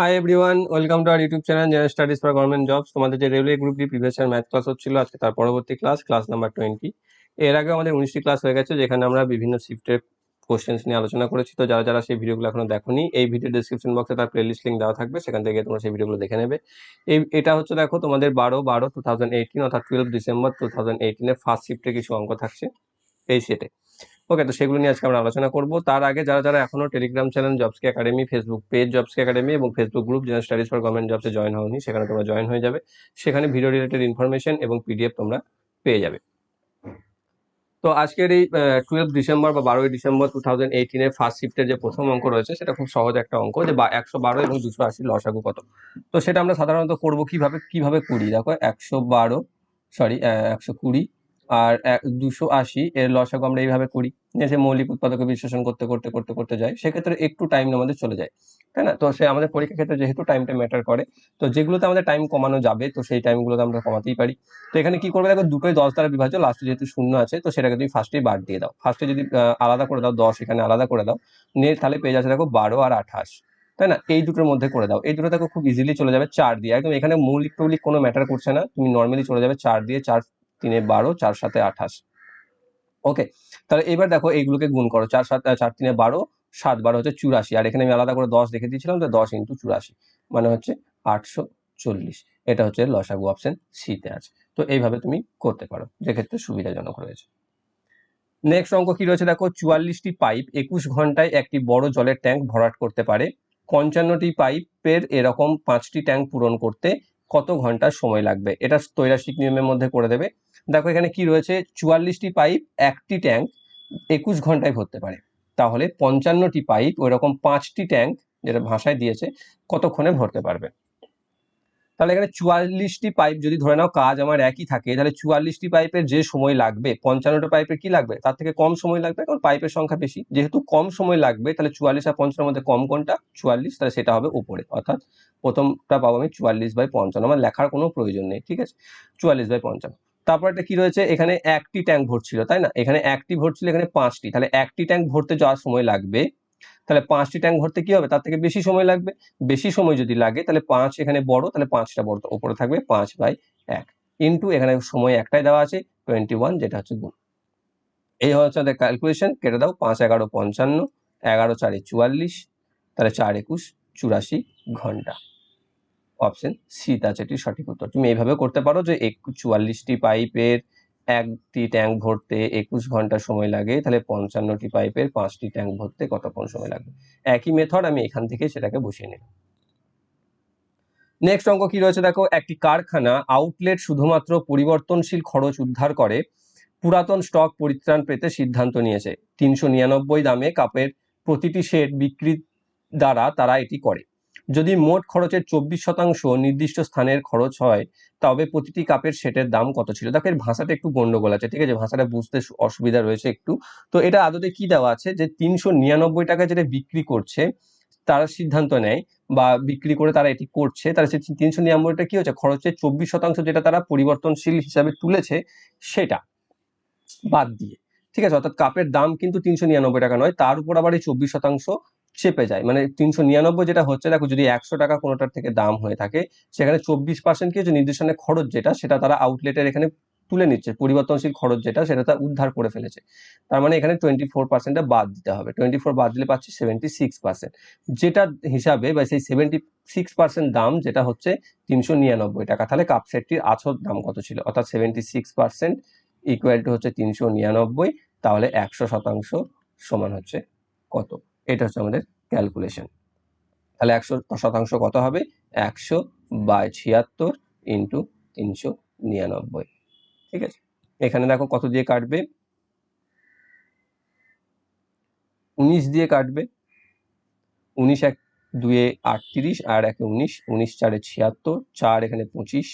Hi everyone welcome to our YouTube channel general studies for government jobs তোমাদের যে regular group D previous year math class হচ্ছিল, আজকে তার পরবর্তী class class number twenty এর আগে আমাদের উনিশটি ক্লাস হয়ে গেছে, যেখানে আমরা বিভিন্ন শিফটের কোশ্চেন্স নিয়ে আলোচনা করেছি। তো যারা যারা সেই ভিডিওগুলো এখনও দেখোনি, এই ভিডিও ডিসক্রিপশন বক্সে তার প্লেলিস্ট লিঙ্ক দেওয়া থাকবে, সেখান থেকে তোমরা সেই ভিডিওগুলো দেখে নেবে। এই, এটা হচ্ছে দেখো, তোমাদের বারো বারো টু থাউজেন্ড এইটিন অর্থাৎ টুয়েলভ ডিসেম্বর টু থাউজেন্ড এইটিনের ফার্স্ট শিফটে কিছু অঙ্ক থাকছে, এই সেটে ওকে তো সেগুলো নিয়ে আজকে আমরা আলোচনা করব। তার আগে যারা যারা এখনও টেলিগ্রাম চ্যানেল জবসকে একাডেমি ফেসবুক পেজ জবসকে একাডেমি এবং Facebook group general studies for government জবসে join হওনি, সেখানে তোমরা জয়েন হয়ে যাবে। সেখানে ভিডিও রিলেটেড ইনফরমেশন এবং পিডিএফ তোমরা পেয়ে যাবে। তো আজকের এই টুয়েলভ ডিসেম্বর বা বারোই ডিসেম্বর টু থাউজেন্ড এইটিনের ফার্স্ট শিফটের যে প্রথম অঙ্ক রয়েছে, সেটা খুব সহজ একটা অঙ্ক যে বা একশো বারো এবং দুশো আশি লসাগু কত। তো সেটা আমরা সাধারণত করব কীভাবে কীভাবে করি? দেখো, একশো বারো সরি একশো কুড়ি আর দুশো আশি এর লসাগু আমরা এইভাবে করি যে মৌলিক উৎপাদকে বিশ্লেষণ করতে করতে করতে করতে যায় সেক্ষেত্রে একটু টাইম আমাদের চলে যায়, তাই না? তো সে আমাদের পরীক্ষা ক্ষেত্রে যেহেতু টাইমটা ম্যাটার করে, তো যেগুলোতে আমাদের টাইম কমানো যাবে, তো সেই টাইমগুলোতে আমরা কমাতেই পারি। তো এখানে কি করবে দেখো, দুটোই দশ দ্বারা বিভাজ্য লাস্টে যেহেতু শূন্য আছে, তো সেটাকে তুমি ফার্স্টেই বাদ দিয়ে দাও। ফার্স্টে যদি আলাদা করে দাও, দশ এখানে আলাদা করে দাও নিয়ে তাহলে পেয়ে যাচ্ছে দেখো বারো আর আঠাশ, তাই না? এই দুটোর মধ্যে করে দাও। এই দুটো দেখো খুব ইজিলি চলে যাবে চার দিয়ে। একদম এখানে মৌলিক টৌলিক কোনো ম্যাটার করছে না, তুমি নর্মালি চলে যাবে চার দিয়ে, চার তিনে বারো, চার সাথে আঠাশ। ওকে, তাহলে এবার দেখো এইগুলোকে গুণ করো, চার সাত চার তিনে বারো, সাত বারো হচ্ছে চুরাশি। আর এখানে আমি আলাদা করে দশ দেখে দিয়েছিলাম, তো দশ ইন্টু চুরাশি মানে হচ্ছে আটশো চল্লিশ। এটা হচ্ছে লসাগু অপশন সিতে আছে। তো এইভাবে তুমি করতে পারো, যে ক্ষেত্রে সুবিধাজনক রয়েছে। নেক্সট অঙ্ক কি রয়েছে দেখো? চুয়াল্লিশটি পাইপ একুশ ঘন্টায় একটি বড় জলের ট্যাঙ্ক ভরাট করতে পারে। পঞ্চান্নটি পাইপের এরকম পাঁচটি ট্যাঙ্ক পূরণ করতে কত ঘণ্টা সময় লাগবে? এটা তৈরাসিক নিয়মের মধ্যে করে দেবে। দেখো এখানে কি রয়েছে? চুয়াল্লিশটি পাইপ, একটি ট্যাঙ্ক একুশ ঘন্টায় ভরতে পারে। তাহলে পঞ্চান্নটি পাইপ ওই রকম পাঁচটি ট্যাঙ্ক যেটা ভাষায় দিয়েছে, কতক্ষণে ভরতে পারবে? তাহলে এখানে চুয়াল্লিশটি পাইপ যদি ধরে নাও, কাজ আমার একই থাকে, তাহলে চুয়াল্লিশটি পাইপের যে সময় লাগবে, পঞ্চান্নটা পাইপের কি লাগবে? তার থেকে কম সময় লাগবে, কারণ পাইপের সংখ্যা বেশি। যেহেতু কম সময় লাগবে, তাহলে চুয়াল্লিশ আর পঞ্চান্নের মধ্যে কম কোনটা? চুয়াল্লিশ, তাহলে সেটা হবে উপরে। অর্থাৎ প্রথমটা পাবো আমি চুয়াল্লিশ বাই পঞ্চান্ন, আমার লেখার কোনো প্রয়োজন নেই, ঠিক আছে? চুয়াল্লিশ বাই পঞ্চান্ন। তারপর একটা কি রয়েছে? এখানে একটি ট্যাঙ্ক ভরছিল তাই না? এখানে একটি ভরছিল এখানে পাঁচটি। তাহলে একটি ট্যাঙ্ক ভরতে যাওয়ার সময় লাগবে, তাহলে পাঁচটি ট্যাঙ্ক ভরতে কি হবে? তার থেকে বেশি সময় লাগবে। বেশি সময় যদি লাগে, তাহলে পাঁচ এখানে বড়, তাহলে পাঁচটা বড় উপরে থাকবে পাঁচ বাই এক। ইন্টু এখানে সময় একটাই দেওয়া আছে টোয়েন্টি ওয়ান যেটা হচ্ছে গুণ। এই হচ্ছে আমাদের ক্যালকুলেশন কেটে দাও, পাঁচ, এগারো, পঞ্চান্ন, এগারো, চারে চুয়াল্লিশ, তাহলে চার, একুশ, চুরাশি ঘণ্টা। অপশন সি আছে এটি সঠিক উত্তর। তুমি এইভাবে করতে পারো যে চুয়াল্লিশটি পাইপের একটি ট্যাঙ্ক ভরতে একুশ ঘণ্টা সময় লাগে, তাহলে পঞ্চান্নটি পাইপের পাঁচটি ট্যাঙ্ক ভরতে কতক্ষণ সময় লাগবে? একই মেথড আমি এখান থেকে সেটাকে বসিয়ে নিলাম। নেক্সট অঙ্ক কি রয়েছে দেখো? একটি কারখানা আউটলেট শুধুমাত্র পরিবর্তনশীল খরচ উদ্ধার করে, পুরাতন স্টক পরিত্রাণ পেতে সিদ্ধান্ত নিয়েছে। তিনশো নিরানব্বই দামে কাপের প্রতিটি সেট বিক্রি দ্বারা তারা এটি করে। যদি মোট খরচের চব্বিশ শতাংশ নির্দিষ্ট স্থানের খরচ হয়, তবে প্রতিটি কাপের সেটের দাম কত ছিল? দেখো, এর ভাষাটা একটু গন্ডগোল আছে, ঠিক আছে? ভাষাটা বুঝতে অসুবিধা রয়েছে একটু। তো এটা আদতে কি দেওয়া আছে? যে তিনশো নিরানব্বই টাকা যেটা বিক্রি করছে, তারা সিদ্ধান্ত নেয় বা বিক্রি করে তারা এটি করছে, তারা সে তিনশো নিরানব্বইটা কি হচ্ছে? খরচের চব্বিশ শতাংশ যেটা তারা পরিবর্তনশীল হিসাবে তুলেছে, সেটা বাদ দিয়ে, ঠিক আছে? অর্থাৎ কাপের দাম কিন্তু তিনশো নিরানব্বই টাকা নয়, তার উপর আবার এই চব্বিশ শতাংশ চেপে যায়। মানে তিনশো নিরানব্বই যেটা হচ্ছে, দেখো যদি একশো টাকা কোনোটার থেকে দাম হয়ে থাকে, সেখানে চব্বিশ পার্সেন্ট কি হচ্ছে নির্দেশনের খরচ যেটা, সেটা তারা আউটলেটের এখানে তুলে নিচ্ছে। পরিবর্তনশীল খরচ যেটা, সেটা তার উদ্ধার করে ফেলেছে। তার মানে এখানে টোয়েন্টি ফোর পার্সেন্টটা বাদ দিতে হবে। টোয়েন্টি ফোর বাদ দিলে পাচ্ছি সেভেন্টি সিক্স পার্সেন্ট যেটা হিসাবে বা সেই সেভেন্টি সিক্স পার্সেন্ট দাম যেটা হচ্ছে তিনশো নিরানব্বই টাকা। তাহলে কাপ সেটটির আছর দাম কত ছিল? অর্থাৎ seventy six percent equal to হচ্ছে তিনশো নিরানব্বই, তাহলে একশো শতাংশ সমান হচ্ছে কত? এটা হচ্ছে আমাদের ক্যালকুলেশন তাহলে একশো শতাংশ কত হবে? একশো বাই ছিয়াত্তর ইন্টু তিনশো নিরানব্বই। ঠিক আছে? এখানে দেখো কত দিয়ে কাটবে? উনিশ দিয়ে কাটবে। উনিশ এক দুয়ে আটত্রিশ আর একে উনিশ উনিশ চারে ছিয়াত্তর, চার এখানে পঁচিশ,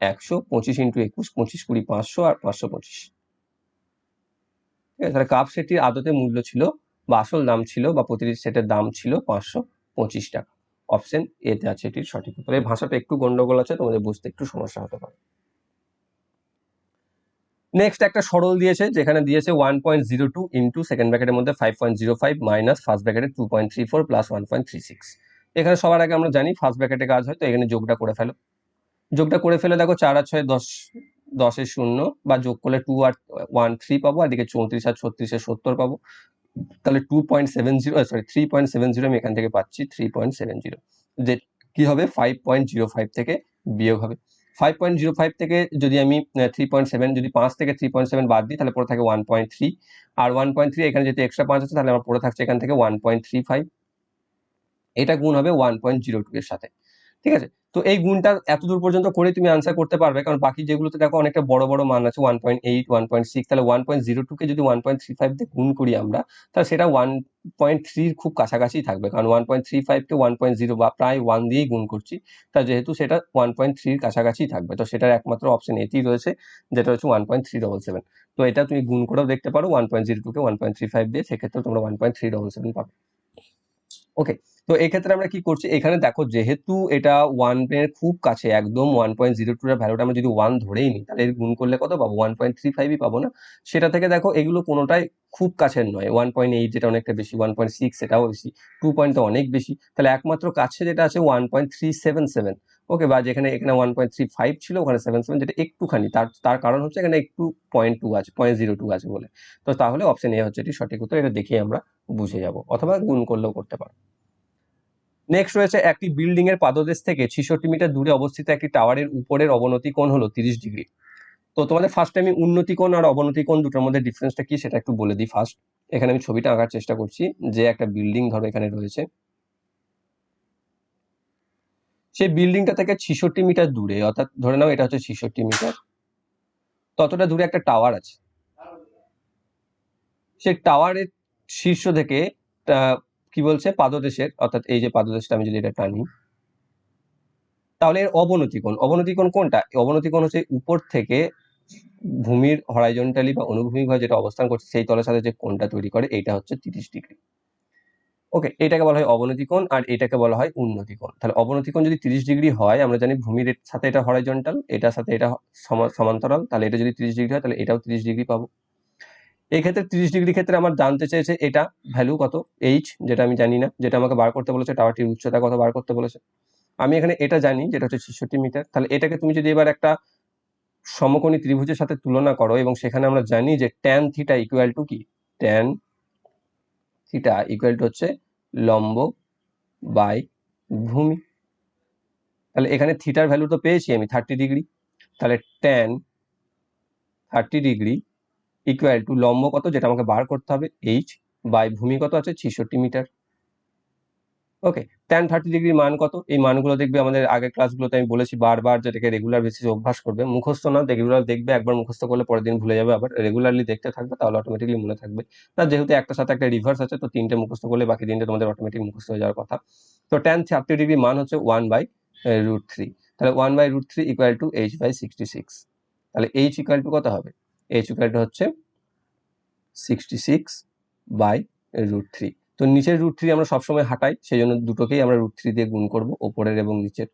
একশো, পঁচিশ ইন্টু একুশ, পঁচিশ কুড়ি পাঁচশো আর পাঁচশো পঁচিশ। ঠিক আছে? তাহলে কাপ সেটটির আদতে মূল্য ছিল বা আসল দাম ছিল বা প্রতিটি সেটের দাম ছিল পাঁচশো পঁচিশ টাকা। অপশন এতে আছে এটির সঠিক উত্তর। এই ভাষাটা একটু গন্ডগোল আছে, তোমাদের বুঝতে একটু সমস্যা হতে পারে। নেক্সট একটা সরল দিয়েছে, যেখানে দিয়েছে one point zero two into second ব্র্যাকেটের মধ্যে five point zero five minus first ব্র্যাকেটের two point three four plus one point three six এখানে সবার আগে আমরা জানি ফার্স্ট ব্র্যাকেটে কাজ হয়, তো এখানে যোগটা করে ফেলো। যোগটা করে ফেলে দেখো চার আর ছয় দশ দশের শূন্য বা যোগ করলে টু আর ওয়ান থ্রি পাবো, আর এদিকে চৌত্রিশ আর ছত্রিশে সত্তর পাবো। তাহলে two point seven zero sorry three point seven zero আমি এখান থেকে পাচ্ছি থ্রি পয়েন্ট সেভেন জিরো যে কি হবে? ফাইভ পয়েন্ট জিরো ফাইভ থেকে বিয়োগ হবে। ফাইভ পয়েন্ট জিরো ফাইভ থেকে যদি আমি থ্রি পয়েন্ট সেভেন যদি পাঁচ থেকে থ্রি পয়েন্ট সেভেন বাদ দিই, তাহলে পড়ে থাকে ওয়ান পয়েন্ট থ্রি আর ওয়ান পয়েন্ট থ্রি এখানে যদি এক্সট্রা পাঁচ আছে, তাহলে আমার পড়ে থাকছে এখান থেকে ওয়ান পয়েন্ট থ্রি ফাইভ এটা গুণ হবে ওয়ান পয়েন্ট জিরো টু এর সাথে। ঠিক আছে তো এই গুণটা এত দূর পর্যন্ত করে তুমি আনসার করতে পারবে কারণ বাকি যেগুলোতে দেখো অনেকটা বড় বড় মান আছে one point eight one point six তাহলে ওয়ান পয়েন্ট জিরো টুকে যদি ওয়ান পয়েন্ট থ্রি ফাইভ দিয়ে গুণ করি আমরা তাহলে সেটা ওয়ান পয়েন্ট থ্রির খুব কাছাকাছি থাকবে কারণ ওয়ান পয়েন্ট থ্রি ফাইভকে ওয়ান পয়েন্ট জিরো বা প্রায় ওয়ান দিয়েই গুণ করছি তা যেহেতু সেটা ওয়ান পয়েন্ট থ্রির কাছাকাছি থাকবে তো সেটার একমাত্র অপশন এটি রয়েছে যেটা হচ্ছে one point three double seven তো এটা তুমি গুণ করেও দেখতে পারো ওয়ান পয়েন্ট জিরো টুকে ওয়ান পয়েন্ট থ্রি ফাইভ দিয়ে সেক্ষেত্রে তোমরা one point three double seven পাবে ওকে তো এক্ষেত্রে আমরা কি করছি? এখানে দেখো যেহেতু এটা ওয়ানের খুব কাছে, একদম ওয়ান পয়েন্ট জিরো টু এর ভ্যালুটা আমরা যদি ওয়ান ধরেই নিই, তাহলে গুণ করলে কত পাবো? ওয়ান পয়েন্ট থ্রি ফাইভই পাবো না? সেটা থেকে দেখো এগুলো কোনোটাই খুব কাছের নয়। ওয়ান পয়েন্ট এইট যেটা অনেকটা বেশি ওয়ান পয়েন্ট সিক্স সেটাও বেশি টু পয়েন্ট অনেক বেশি। তাহলে একমাত্র কাছে যেটা আছে one point three seven seven okay বা যেখানে এখানে ওয়ান পয়েন্ট থ্রি ফাইভ ছিল, ওখানে সেভেন সেভেন যেটা একটুখানি, তার তার কারণ হচ্ছে এখানে একটু পয়েন্ট টু আছে পয়েন্ট জিরো টু আছে বলে। তো তাহলে অপশন এ হচ্ছে এটি সঠিক উত্তর, এটা দেখেই আমরা বুঝে যাব, অথবা গুণ করলেও করতে পারো। নেক্সট রয়েছে একটি বিল্ডিং এর পাদদেশ থেকে ছিষট্টি মিটার দূরে অবস্থিত একটি টাওয়ারের উপরের অবনতি কোণ হলো তিরিশ ডিগ্রি তো তোমাদের ফার্স্ট আমি উন্নতি কোণ আর অবনতি কোণ দুটোর মধ্যে ডিফারেন্সটা কি সেটা একটু বলে দিই ফার্স্ট এখানে আমি ছবিটা আঁকার চেষ্টা করছি যে একটা বিল্ডিং ধরো এখানে রয়েছে। সেই বিল্ডিংটা থেকে ছিষট্টি মিটার দূরে, অর্থাৎ ধরে নাও এটা হচ্ছে ছিষট্টি মিটার ততটা দূরে একটা টাওয়ার আছে। সেই টাওয়ারের শীর্ষ থেকে কি বলছে? পাদদেশের, অর্থাৎ এই যে পাদদেশটা আমি যদি এটা টানি। তাহলে এর অবনতি কোণ? অবনতি কোণ কোনটা? অবনতি কোণ হচ্ছে উপর থেকে ভূমির হরাইজন্টালি বা অনুভূমিকভাবে যেটা অবস্থান করছে, সেই তলের সাথে যে কোণটা তৈরি করে এটা হচ্ছে তিরিশ ডিগ্রি। ওকে, এটাকে বলা হয় অবনতি কোণ, আর এটাকে বলা হয় উন্নতি কোণ। তাহলে অবনতি কোণ যদি তিরিশ ডিগ্রি হয়, আমরা জানি ভূমির সাথে এটা হরাইজন্টাল এটার সাথে এটা সমান্তরাল, তাহলে এটা যদি তিরিশ ডিগ্রি হয়, তাহলে এটাও তিরিশ ডিগ্রি পাবো। এই ক্ষেত্রে তিরিশ ডিগ্রি ক্ষেত্রে আমার জানতে চেয়েছে এটা ভ্যালু কত? এইচ যেটা আমি জানি না, যেটা আমাকে বার করতে বলেছে টাওয়ারটির উচ্চতা কত বার করতে বলেছে। আমি এখানে এটা জানি, যেটা হচ্ছে ছেষট্টি মিটার। তাহলে এটাকে তুমি যদি এবার একটা সমকোণী ত্রিভুজের সাথে তুলনা করো, এবং সেখানে আমরা জানি যে ট্যান থিটা ইকুয়াল টু কি? ট্যান থিটা ইকুয়াল টু হচ্ছে লম্ব বাই ভূমি। তাহলে এখানে থিটার ভ্যালু তো পেয়েছি আমি থার্টি ডিগ্রি তাহলে tan thirty degree equal to লম্ব কত, যেটা আমাকে বার করতে হবে এইচ বাই ভূমি কত আছে? ছিষট্টি metre. Okay tan thirty degree মান কত? এই মানগুলো দেখবে আমাদের আগের ক্লাসগুলোতে আমি বলেছি বারবার, যেটাকে রেগুলার বেসিসে অভ্যাস করবে। মুখস্থ না রেগুলার দেখবে, একবার মুখস্থ করলে পরের দিন ভুলে যাবে, আবার রেগুলারলি দেখতে থাকবে, তাহলে অটোমেটিকলি মনে থাকবে। না, যেহেতু একটা সাথে একটা রিভার্স আছে, তো তিনটে মুখস্থ করলে বাকি তিনটে তোমাদের অটোমেটিক মুখস্থ হয়ে যাওয়ার কথা। তো টেন থার্টি ডিগ্রি মান হচ্ছে ওয়ান বাই রুট থ্রি তাহলে one by root three equal to H by sixty six তাহলে এইচ ইকুয়াল টু কত হবে? এইচ ইকুয়াল টু হচ্ছে sixty six by root three তো নিচের রুট থ্রি আমরা সবসময় হাঁটাই সেই জন্য দুটোকেই আমরা রুট থ্রি দিয়ে গুণ করব, ওপরের এবং নিচের।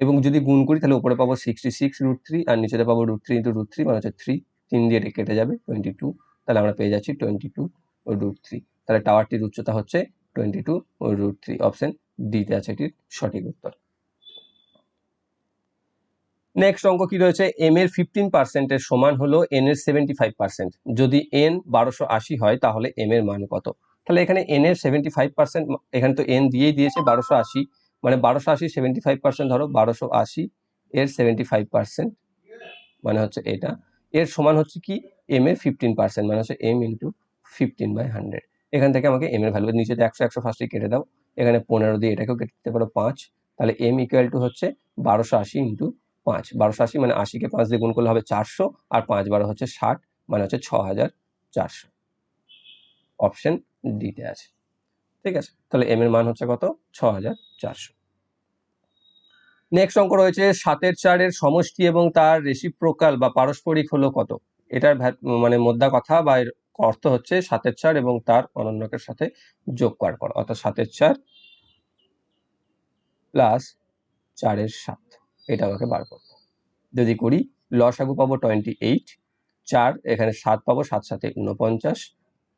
এবং যদি গুণ করি, তাহলে উপরে পাবো সিক্সটি সিক্স রুট থ্রি আর নিচেতে পাবো root three into root three মানে হচ্ছে থ্রি তিন দিয়ে কেটে যাবে টোয়েন্টি টু তাহলে আমরা পেয়ে যাচ্ছি টোয়েন্টি টু রুট থ্রি তাহলে টাওয়ারটির উচ্চতা হচ্ছে twenty two root three option ডিতে আছে এটির সঠিক উত্তর। নেক্সট অঙ্ক কি রয়েছে? এম এর ফিফটিন পার্সেন্টের সমান হলো এন এর সেভেন্টি ফাইভ পার্সেন্ট যদি এন বারোশো আশি হয়, তাহলে এম এর মান কত? তাহলে এখানে এন এর সেভেন্টি ফাইভ পার্সেন্ট এখানে তো এন দিয়েই দিয়েছে বারোশো আশি। মানে বারোশো আশি সেভেন্টি ফাইভ পার্সেন্ট ধরো, বারোশো আশি এর সেভেন্টি ফাইভ পার্সেন্ট মানে হচ্ছে এটা। এর সমান হচ্ছে কি? এম এর ফিফটিন পার্সেন্ট মানে হচ্ছে M into fifteen by hundred এখান থেকে আমাকে এম এর ভ্যালু নিচে একশো একশো ফার্স্টে কেটে দাও। এখানে পনেরো দিয়ে এটাকেও কেটে দিতে পারো, পাঁচ। তাহলে এম ইকুয়াল টু হচ্ছে বারোশো আশি ইন্টু পাঁচ, বারোশো আশি মানে আশিকে পাঁচ দিয়ে গুণ করলে হবে চারশো আর পাঁচ বারো হচ্ছে ষাট মানে হচ্ছে ছ হাজার চারশো অপশন ডিতে আছে। ঠিক আছে? তাহলে এম এর মান হচ্ছে কত? ছ হাজার চারশো। নেক্সট অঙ্ক রয়েছে সাতের চারের সমষ্টি এবং তার রেসিপ্রোকাল বা পারস্পরিক হলো কত? এটার মানে মোদ্দা কথা বা এর অর্থ হচ্ছে সাতের চার এবং তার অনন্যকের সাথে যোগ করার পর, অর্থাৎ সাতের চার প্লাস চারের সাত। এটা আমাকে বার করতে যদি করি লসাগু পাবো টোয়েন্টি এইট চার এখানে সাত পাবো, সাত সাথে উনপঞ্চাশ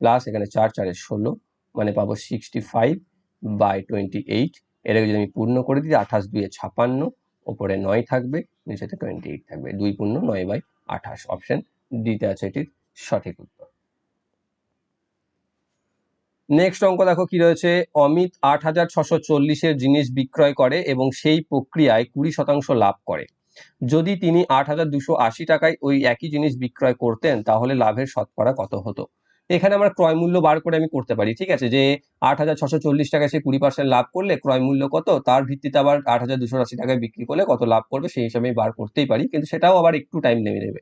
প্লাস এখানে চার, চারে ষোলো মানে পাবো sixty five by twenty eight এটাকে যদি আমি পূর্ণ করে দিই, আঠাশ দুয়ে ছাপান্ন, ওপরে নয় থাকবে, নিচেতে টোয়েন্টি এইট থাকবে। দুই পূর্ণ নয় বাই আঠাশ। অপশন ডিতে আছে এটির সঠিক উত্তর। নেক্সট অঙ্ক দেখো কি রয়েছে? অমিত আট হাজার ছশো চল্লিশের জিনিস বিক্রয় করে এবং সেই প্রক্রিয়ায় কুড়ি শতাংশ লাভ করে। যদি তিনি আট হাজার দুশো আশি টাকায় ওই একই জিনিস বিক্রয় করতেন, তাহলে লাভের শতকরা কত হতো? এখানে আমার ক্রয় মূল্য বার করে আমি করতে পারি, ঠিক আছে? যে আট হাজার ছশো চল্লিশ টাকায় সে কুড়ি পার্সেন্ট লাভ করলে ক্রয় মূল্য কত, তার ভিত্তিতে আবার আট হাজার দুশো আশি টাকায় বিক্রি করলে কত লাভ করবে সেই হিসাবে আমি বার করতেই পারি, কিন্তু সেটাও আবার একটু টাইম নেমে নেবে।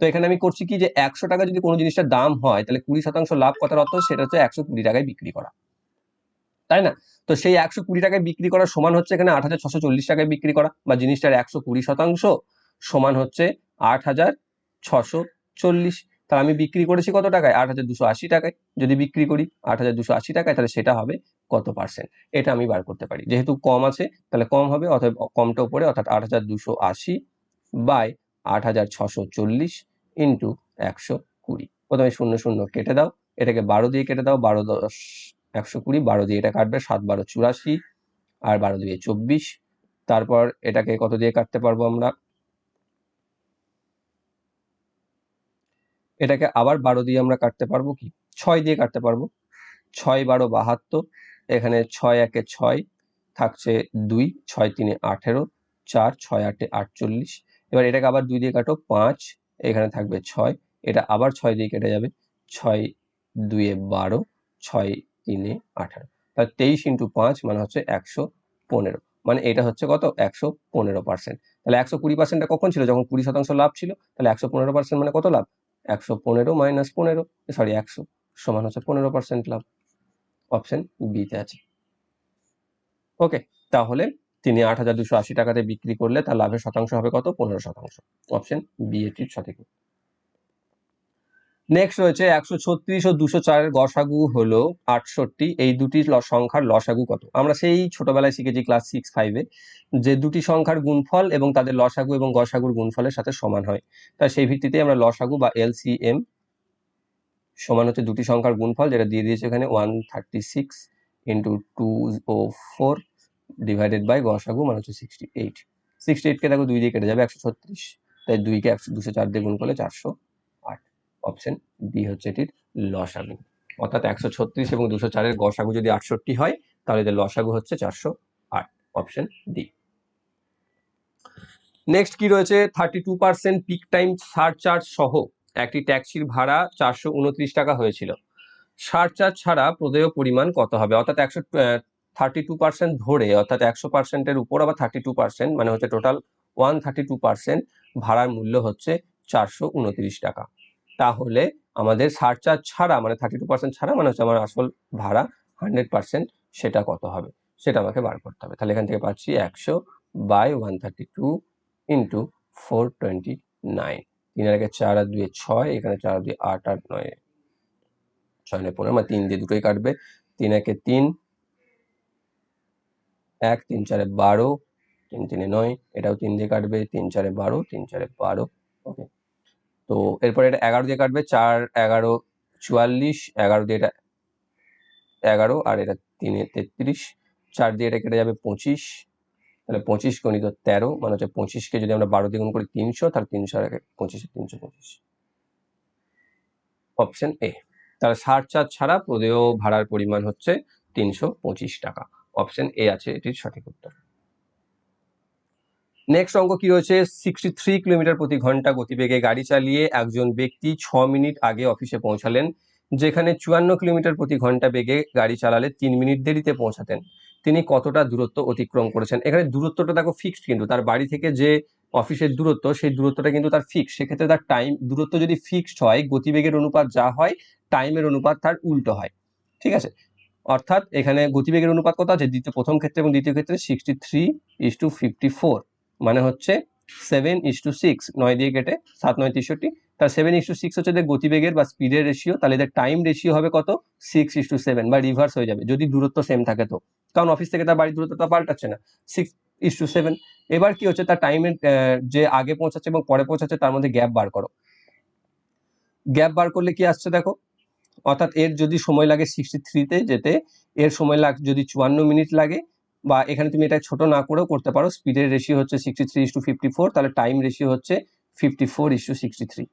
তো এখানে আমি করছি কি যে একশো টাকা যদি কোনো জিনিসটার দাম হয়, তাহলে কুড়ি শতাংশ লাভ কতার অর্থ সেটা হচ্ছে একশো কুড়ি টাকায় বিক্রি করা। তাই না? তো সেই একশো কুড়ি টাকায় বিক্রি করার সমান হচ্ছে এখানে আট হাজার ছশো চল্লিশ টাকায় বিক্রি করা বা জিনিসটার একশো কুড়ি শতাংশ সমান হচ্ছে আট হাজার ছশো চল্লিশ। তাহলে আমি বিক্রি করেছি কত টাকায়? আট হাজার দুশো আশি টাকায়। যদি বিক্রি করি আট হাজার দুশো আশি টাকায়, তাহলে সেটা হবে কত পার্সেন্ট এটা আমি বার করতে পারি। যেহেতু কম আছে, তাহলে কম হবে অথবা কমটা উপরে, অর্থাৎ আট হাজার দুশো আশি বাই আট হাজার ছশো চল্লিশ ইন্টু একশো কুড়ি। প্রথমে শূন্য শূন্য কেটে দাও, এটাকে বারো দিয়ে কেটে দাও, বারো দশ, একশো কুড়ি, বারো দিয়ে এটা কাটবে, সাত বারো চুরাশি, আর বারো দিয়ে চব্বিশ। তারপর এটাকে কত দিয়ে কাটতে পারব আমরা? এটাকে আবার বারো দিয়ে আমরা কাটতে পারব কি? ছয় দিয়ে কাটতে পারব। ছয় বারো বাহাত্তর, এখানে ছয় একে ছয় থাকছে দুই, ছয় তিনে আঠেরো, চার, ছয় আটে আটচল্লিশ এবার এটাকে আবার দুই দিয়ে কাটো, পাঁচ, এখানে থাকবে ছয়, এটা আবার ছয় দিয়ে কেটে যাবে, ছয় দুয়ে বারো, ছয় তিনে আঠারো। তাহলে তেইশ ইন্টু পাঁচ মানে হচ্ছে একশো পনেরো মানে এটা হচ্ছে কত? একশো পনেরো পার্সেন্ট। তাহলে একশো কুড়ি পার্সেন্টটা কখন ছিল? যখন কুড়ি শতাংশ লাভ ছিল, তাহলে একশো পনেরো পার্সেন্ট মানে কত লাভ? একশো পনেরো মাইনাস পনেরো, সরি একশো সমান হচ্ছে পনেরো পার্সেন্ট লাভ। অপশন বিতে আছে। ওকে, তাহলে তিনি আট হাজার দুশো আশি টাকাতে বিক্রি করলে তার লাভের শতাংশ হবে কত? পনেরো শতাংশ। অপশন বি এটির সঠিক নেক্সট রয়েছে একশো ছত্রিশ ও দুশো চারের গসাগু হলো আটষট্টি। এই দুটি সংখ্যার লসাগু কত? আমরা সেই ছোটবেলায় শিখেছি ক্লাস সিক্স ফাইভে যে দুটি সংখ্যার গুণফল এবং তাদের লসাগু এবং গসাগুর গুণফলের সাথে সমান হয়। তাই সেই ভিত্তিতে আমরা লসাগু বা এলসিএম সমান হচ্ছে দুটি সংখ্যার গুণফল, যেটা দিয়ে দিয়েছে এখানে one thirty six into two o four divided by গসাগু মানে হচ্ছে সিক্সটি এইট সিক্সটি এইটকে দেখো দুই দিয়ে কেটে যাবে একশো ছত্রিশ। তাই দুইকে একশো, দুশো চার দিয়ে গুণ করলে চারশো আট। অপশন ডি হচ্ছে এটির লসাগু। অর্থাৎ একশো ছত্রিশ এবং দুশো চারের গসাগু যদি আটষট্টি হয়, তাহলে এদের লসাগু হচ্ছে চারশো আট। অপশন ডি নেক্সট কি রয়েছে? Thirty two percent peak time surcharge সহ একটি ট্যাক্সির ভাড়া চারশো উনত্রিশ টাকা হয়েছিল। সারচার্জ ছাড়া প্রদেয় পরিমাণ কত হবে? অর্থাৎ একশো থার্টি টু পার্সেন্ট ধরে, অর্থাৎ একশো পার্সেন্টের উপর আবার থার্টি টু পার্সেন্ট মানে হচ্ছে total one thirty two percent ভাড়ার মূল্য হচ্ছে চারশো উনত্রিশ টাকা। তাহলে আমাদের সারচার্জ ছাড়া মানে থার্টি টু পার্সেন্ট ছাড়া মানে হচ্ছে আমার আসল ভাড়া হান্ড্রেড পার্সেন্ট সেটা কত হবে? সেটা আমাকে বার করতে হবে। তাহলে এখান থেকে পাচ্ছি একশো by one thirty two into four twenty nine তিন আর চার আর দুয়ে ছয়, এখানে চার দুয়ে আট আর নয়, ছয় নয় পনেরো মানে তিন দিয়ে দুটোই কাটবে। তিন একে তিন এক, তিন, চারে বারো, তিন, তিনে নয়, এটাও তিন দিয়ে কাটবে, তিন, চারে বারো, তিন, চারে বারো ওকে তো এরপরে এটা এগারো দিয়ে কাটবে, চার, এগারো, চুয়াল্লিশ, এগারো দিয়ে এটা এগারো, আর এটা তিনে তেত্রিশ, চার দিয়ে এটা কেটে যাবে পঁচিশ, তাহলে পঁচিশ গণিত তেরো মানে হচ্ছে পঁচিশকে যদি আমরা বারো দিয়ে গুণ করি তিনশো, তাহলে তিনশো আর পঁচিশে তিনশো পঁচিশ। অপশন এ তাহলে সার চার্জ ছাড়া প্রদেয় ভাড়ার পরিমাণ হচ্ছে তিনশো পঁচিশ টাকা। অপশন এ আছে, এটির সঠিক উত্তর। নেক্সট অঙ্ক কি রয়েছে সিক্সটি থ্রি কিলোমিটার প্রতি ঘণ্টা গতিবেগে গাড়ি চালিয়ে একজন ব্যক্তি ছ মিনিট আগে অফিসে পৌঁছালেন, যেখানে চুয়ান্ন কিলোমিটার প্রতি ঘণ্টা বেগে গাড়ি চালালে তিন মিনিট দেরিতে পৌঁছাতেন। তিনি কতটা দূরত্ব অতিক্রম করেছেন? এখানে দূরত্বটা দেখো ফিক্সড কিন্তু, তার বাড়ি থেকে যে অফিসের দূরত্ব, সেই দূরত্বটা কিন্তু তার ফিক্স সেক্ষেত্রে তার টাইম দূরত্ব যদি ফিক্সড হয়, গতিবেগের অনুপাত যা হয় টাইমের অনুপাত তার উল্টো হয়। ঠিক আছে? অর্থাৎ এখানে গতিবেগের অনুপাত কত আছে? দ্বিতীয়, প্রথম ক্ষেত্রে এবং দ্বিতীয় ক্ষেত্রে sixty three is to fifty four মানে হচ্ছে সেভেন ইস টু সিক্স নয় দিয়ে কেটে সাত, নয়, তেষট্টি। তার সেভেন ইস টু সিক্স হচ্ছে গতিবেগের বা স্পিডের রেশিও তাহলে এদের টাইম রেশিও হবে কত? সিক্স ইস টু সেভেন বা রিভার্স হয়ে যাবে, যদি দূরত্ব সেম থাকে তো। কারণ অফিস থেকে তার বাড়ির দূরত্ব দূরত্বটা পাল্টাচ্ছে না। সিক্স ইস টু সেভেন এবার কি হচ্ছে? তার টাইমের যে আগে পৌঁছাচ্ছে এবং পরে পৌঁছাচ্ছে, তার মধ্যে গ্যাপ বার করো। গ্যাপ বার করলে কি আসছে দেখো? অর্থাৎ এর যদি সময় লাগে সিক্সটি থ্রিতে যেতে, এর সময় লাগ, যদি চুয়ান্ন মিনিট লাগে, বা এখানে তুমি এটা ছোট না করেও করতে পারো স্পিডের রেশিও হচ্ছে sixty three is to fifty four তাহলে টাইম রেশিও হচ্ছে fifty four is to sixty three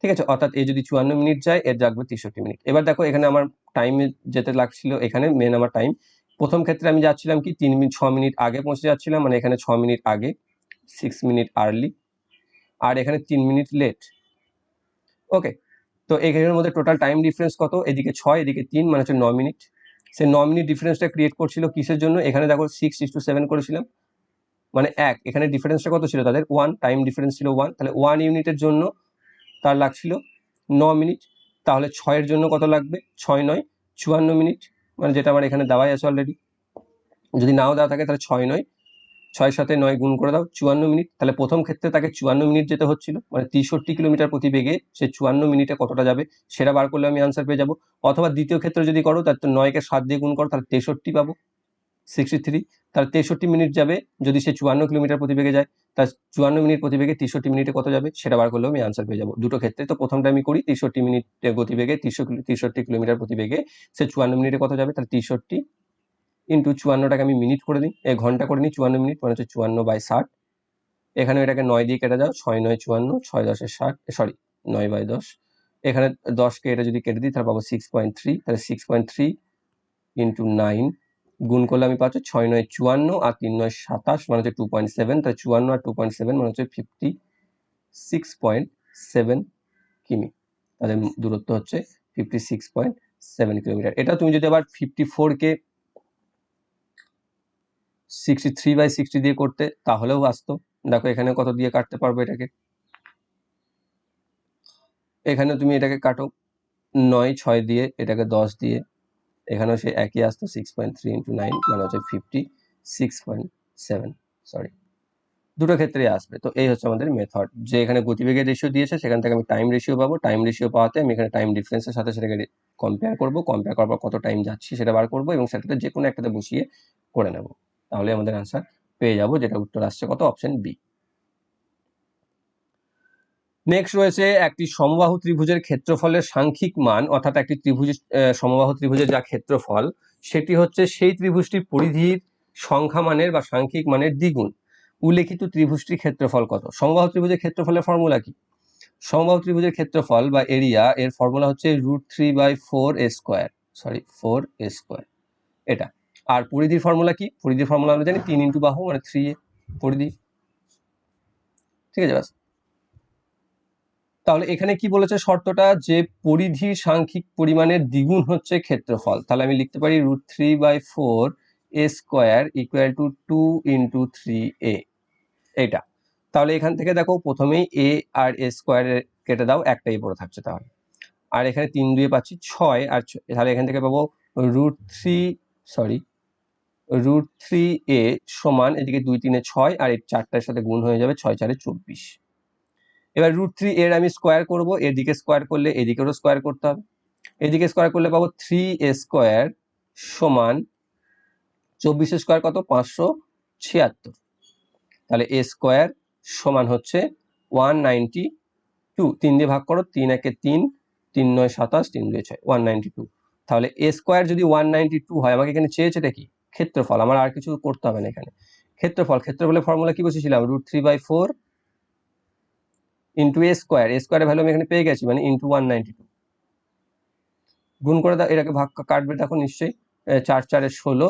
ঠিক আছে? অর্থাৎ এ যদি চুয়ান্ন মিনিট যায়, এর লাগবে তেষট্টি মিনিট। এবার দেখো, এখানে আমার টাইমে যেতে লাগছিল, এখানে মেন আমার টাইম প্রথম ক্ষেত্রে আমি যাচ্ছিলাম কি, তিন মিনিট ছ মিনিট আগে পৌঁছে যাচ্ছিলাম মানে এখানে ছ মিনিট আগে সিক্স মিনিট আর্লি আর এখানে তিন মিনিট লেট ওকে তো এখানের মধ্যে টোটাল টাইম ডিফারেন্স কত? এদিকে ছয়, এদিকে তিন মানে হচ্ছে ন মিনিট সে ন মিনিট ডিফারেন্সটা ক্রিয়েট করছিল কিসের জন্য? এখানে দেখো সিক্স ইস টু সেভেন করেছিলাম। মানে এক, এখানে ডিফারেন্সটা কত ছিল? তাদের ওয়ান টাইম ডিফারেন্স ছিল ওয়ান তাহলে ওয়ান ইউনিটের জন্য তার লাগছিল ন মিনিট তাহলে ছয়ের জন্য কত লাগবে? ছয় নয়, চুয়ান্ন মিনিট মানে যেটা আমার এখানে দেওয়াই আছে অলরেডি যদি নাও দেওয়া থাকে তাহলে ছয় নয়। ছয়ের সাথে নয় গুণ করে দাও, চুয়ান্ন মিনিট। তাহলে প্রথম ক্ষেত্রে তাকে চুয়ান্ন মিনিট যেতে হচ্ছিল মানে তেষট্টি কিলোমিটার প্রতি বেগে সে চুয়ান্ন মিনিটে কতটা যাবে সেটা বার করলে আমি আনসার পেয়ে যাব। অথবা দ্বিতীয় ক্ষেত্রে যদি করো তার তো নয়কে সাত দিয়ে গুণ করো, তাহলে তেষট্টি পাবো সিক্সটি থ্রি তার তেষট্টি মিনিট যাবে যদি সে চুয়ান্ন কিলোমিটার প্রতি বেগে যায় তার চুয়ান্ন মিনিট প্রতি বেগে তেষট্টি মিনিটে কত যাবে সেটা বার করলেও আমি আনসার পেয়ে যাব। দুটো ক্ষেত্রে তো প্রথমটা আমি করি, তেষট্টি মিনিট গতিবেগে তিনশো তেষট্টি কিলোমিটার প্রতি বেগে সে চুয়ান্ন মিনিটে কত যাবে, তাহলে তেষট্টি ইন্টু চুয়ান্নটাকে আমি মিনিট করে দিই। এ ঘণ্টা করে নিই চুয়ান্ন মিনিট মানে হচ্ছে চুয়ান্ন বাই ষাট। এখানে এটাকে নয় দিয়ে কেটে যাও ছয় নয় চুয়ান্ন, ছয় দশের ষাট সরি নয় বাই দশ। এখানে দশকে এটা যদি কেটে দিই, তাহলে পাবো সিক্স পয়েন্ট থ্রি তাহলে six point three into nine গুণ করলে আমি পাচ্ছি ছয় নয় চুয়ান্ন আর তিন নয় সাতাশ মানে হচ্ছে টু পয়েন্ট সেভেন তাহলে চুয়ান্ন আর টু পয়েন্ট সেভেন মানে হচ্ছে ফিফটি সিক্স পয়েন্ট সেভেন কিমি। তাদের দূরত্ব হচ্ছে fifty six point seven kilometre. এটা তুমি যদি আবার ফিফটি ফোরকে সিক্সটি থ্রি বাই সিক্সটি দিয়ে করতে, তাহলেও আসতো দেখো এখানে কত দিয়ে কাটতে পারব এটাকে? এখানে তুমি এটাকে কাটো। নয়, ছয় দিয়ে এটাকে দশ দিয়ে, এখানেও সে একই আসতো six point three into nine মানে হচ্ছে fifty six point seven sorry দুটো ক্ষেত্রেই আসবে। তো এই হচ্ছে আমাদের মেথড যে এখানে গতিবেগের রেশিও দিয়েছে, সেখান থেকে আমি টাইম রেশিও পাবো। টাইম রেশিও পাওয়াতে আমি এখানে টাইম ডিফারেন্সের সাথে সেটাকে কম্পেয়ার করব। কম্পেয়ার করার পর কত টাইম যাচ্ছি সেটা বার করব এবং সেটাতে যে কোনো একটাতে বসিয়ে করে নেব। তাহলে আমাদের আনসার পেয়ে যাব, যেটা উত্তর আসছে কত? অপশন বি নেক্সট রয়েছে একটি সমবাহু ত্রিভুজের ক্ষেত্রফলের সাংখ্যিক মান, অর্থাৎ একটি ত্রিভুজ সমবাহু ত্রিভুজের যা ক্ষেত্রফল, সেটি হচ্ছে সেই ত্রিভুজটির পরিধির সংখ্যা মানের বা সাংখ্যিক মানের দ্বিগুণ। উল্লেখিত ত্রিভুজটির ক্ষেত্রফল কত? সমবাহু ত্রিভুজের ক্ষেত্রফলের ফর্মুলা কি? সমবাহু ত্রিভুজের ক্ষেত্রফল বা এরিয়া এর ফর্মুলা হচ্ছে root three by four A square sorry four A square এটা। আর পরিধির ফর্মুলা কি? পরিধির ফর্মুলা আমরা জানি তিন ইন্টু বাহু মানে থ্রি এ পরিধি। ঠিক আছে বাস তাহলে এখানে কি বলেছে শর্তটা? যে পরিধি সাংখ্যিক পরিমাণের দ্বিগুণ হচ্ছে ক্ষেত্রফল। তাহলে আমি লিখতে পারি root three by four A square equal to two into three A এইটা। তাহলে এখান থেকে দেখো প্রথমেই এ আর এ স্কোয়ারের কেটে দাও, একটাই পড়ে থাকছে তাহলে। আর এখানে তিন দুয়ে পাচ্ছি ছয়, আর তাহলে এখান থেকে পাবো root three sorry root three A সমান এদিকে দুই, তিনে ছয় আর এই চারটার সাথে গুণ হয়ে যাবে ছয়, চারে চব্বিশ। এবার রুট থ্রি এর আমি স্কোয়ার করব, এদিকে স্কোয়ার করলে এদিকেরও স্কোয়ার করতে হবে। এদিকে স্কোয়ার করলে পাবো থ্রি এ স্কোয়ার সমান চব্বিশ স্কোয়ার কত? পাঁচশো ছিয়াত্তর। তাহলে এ স্কোয়ার সমান হচ্ছে ওয়ান নাইনটি টু তিন দিয়ে ভাগ করো, তিন একে তিন তিন নয় সাতাশ, তিন দুই ছয় ওয়ান নাইনটি টু তাহলে এ স্কোয়ার যদি ওয়ান নাইনটি টু হয়, আমাকে এখানে চেয়েছে এটা কি? ক্ষেত্রফল, আমার আর কিছু করতে হবে না এখানে। ক্ষেত্রফল, ক্ষেত্রফলের ফর্মুলা কি বসেছিলাম? Root three by four into A square A স্কোয়ারের ভ্যালু আমি এখানে পেয়ে গেছি মানে ইন্টু ওয়ান নাইনটি টু গুণ করে দাও, এটাকে ভাগ কাটবে দেখো নিশ্চয়ই চার চারে ষোলো,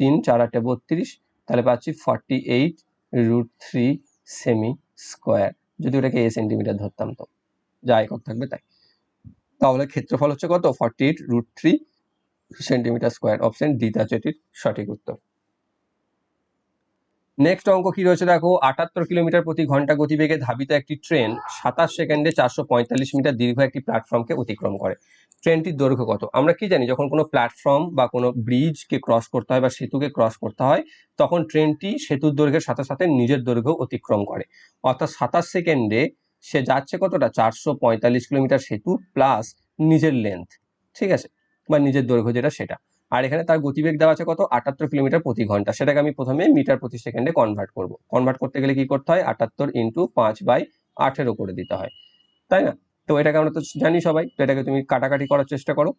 তিন, চার আটে বত্রিশ, তাহলে পাচ্ছি ফর্টি এইট রুট থ্রি সেমি স্কোয়ার যদি ওটাকে এ সেন্টিমিটার ধরতাম তো, যা একক থাকবে তাই। তাহলে ক্ষেত্রফল হচ্ছে কত? Forty eight root three centimetre square option ডিতে আছে এটির সঠিক উত্তর। নেক্সট অঙ্ক কি রয়েছে দেখো? আটাত্তর কিলোমিটার প্রতি ঘণ্টা গতিবেগে ধাবিত একটি ট্রেন সাতাশ সেকেন্ডে চারশো পঁয়তাল্লিশ মিটার দীর্ঘ একটি প্ল্যাটফর্মকে অতিক্রম করে। ট্রেনটির দৈর্ঘ্য কত? আমরা কি জানি, যখন কোনো প্ল্যাটফর্ম বা কোনো ব্রিজকে ক্রস করতে হয় বা সেতুকে ক্রস করতে হয়, তখন ট্রেনটি সেতুর দৈর্ঘ্যের সাথে সাথে নিজের দৈর্ঘ্য অতিক্রম করে। অর্থাৎ সাতাশ সেকেন্ডে সে যাচ্ছে কতটা? চারশো পঁয়তাল্লিশ কিলোমিটার সেতু প্লাস নিজের লেন্থ ঠিক আছে? বা নিজের দৈর্ঘ্য যেটা সেটা। আর এখানে তার গতিবেগ দেওয়া আছে কত? আটাত্তর কিলোমিটার প্রতি ঘণ্টা। সেটাকে আমি প্রথমে মিটার প্রতি সেকেন্ডে কনভার্ট করব। কনভার্ট করতে গেলে কি করতে হয়? আটাত্তর ইন্টু পাঁচ বাই আঠেরো করে দিতে হয়। তাই না? তো এটাকে আমরা তো জানি সবাই। তো এটাকে তুমি কাটাকাটি করার চেষ্টা করো।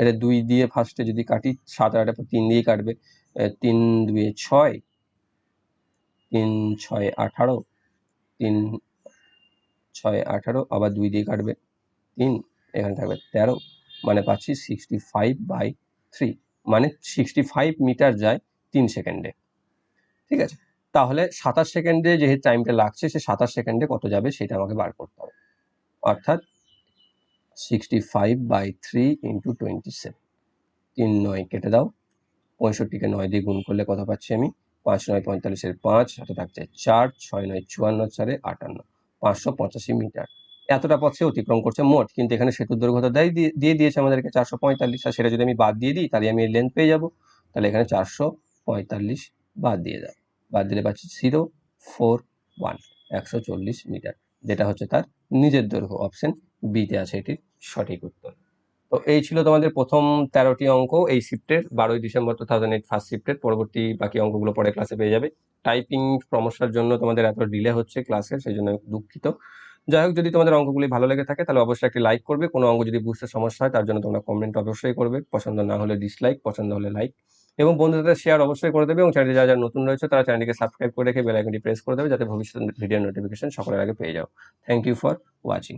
এটা দুই দিয়ে ফার্স্টে যদি কাটি, সাত আটটা তিন দিয়ে কাটবে। তিন দুয়ে ছয়। তিন ছয় আঠারো। তিন ছয় আঠারো, আবার দুই দিয়ে কাটবে। তিন, এখানে থাকবে তেরো। মানে পাচ্ছি সিক্সটি ফাইভ বাই থ্রি মানে সিক্সটি ফাইভ মিটার যায় তিন সেকেন্ডে ঠিক আছে? তাহলে সাতাশ সেকেন্ডে যেহেতু টাইমটা লাগছে, সে সাতাশ সেকেন্ডে কত যাবে সেটা আমাকে বার করতে হবে। অর্থাৎ sixty five by three into twenty seven তিন নয় কেটে দাও, পঁয়ষট্টিকে নয় দিয়ে গুণ করলে কত পাচ্ছি আমি? পাঁচ নয় পঁয়তাল্লিশের পাঁচ হাতে থাকছে চার, ছয় নয় চুয়ান্ন, চারে আটান্ন, পাঁচশো পঁচাশি মিটার এতটা পথ অতিক্রম করছে, মোট। কিন্তু এখানে সেতুর দেয়, দিয়ে দিয়ে দিয়েছে আমাদেরকে চারশো পঁয়তাল্লিশ। আর সেটা যদি আমি বাদ দিয়ে দিই, তাহলে আমি লেন্থ পেয়ে যাব। তাহলে এখানে চারশো পঁয়তাল্লিশ বাদ দিয়ে দাও। বাদ দিলে পাচ্ছি জিরো ফোর ওয়ান একশো চল্লিশ মিটার। যেটা হচ্ছে তার নিজের দৈর্ঘ্য। অপশন বিতে আছে এটির সঠিক উত্তর। তো এই ছিল তোমাদের প্রথম তেরোটি অঙ্ক এই শিফটের বারোই December two thousand eight first শিফটের পরবর্তী বাকি অঙ্কগুলো পরে ক্লাসে পেয়ে যাবে। টাইপিং সমস্যার জন্য তোমাদের এত ডিলে হচ্ছে ক্লাসের সেই জন্য দুঃখিত। যাই হোক, যদি তোমাদের অঙ্কগুলি ভালো লেগে থাকে, তাহলে অবশ্যই একটি লাইক করবে। কোনো অঙ্ক যদি বুঝতে সমস্যা হয়, তার জন্য তোমরা কমেন্ট অবশ্যই করবে। পছন্দ না হলে ডিসলাইক পছন্দ হলে লাইক এবং বন্ধুদের শেয়ার অবশ্যই করে দেবে এবং চ্যানেলে যারা যারা নতুন রয়েছে, তারা চ্যানেলটিকে সাবস্ক্রাইব করে রেখে বেল আইকনটি প্রেস করে দেবে যাতে ভবিষ্যতে ভিডিও নোটিফিকেশন সকলের আগে পেয়ে যাও। Thank you for watching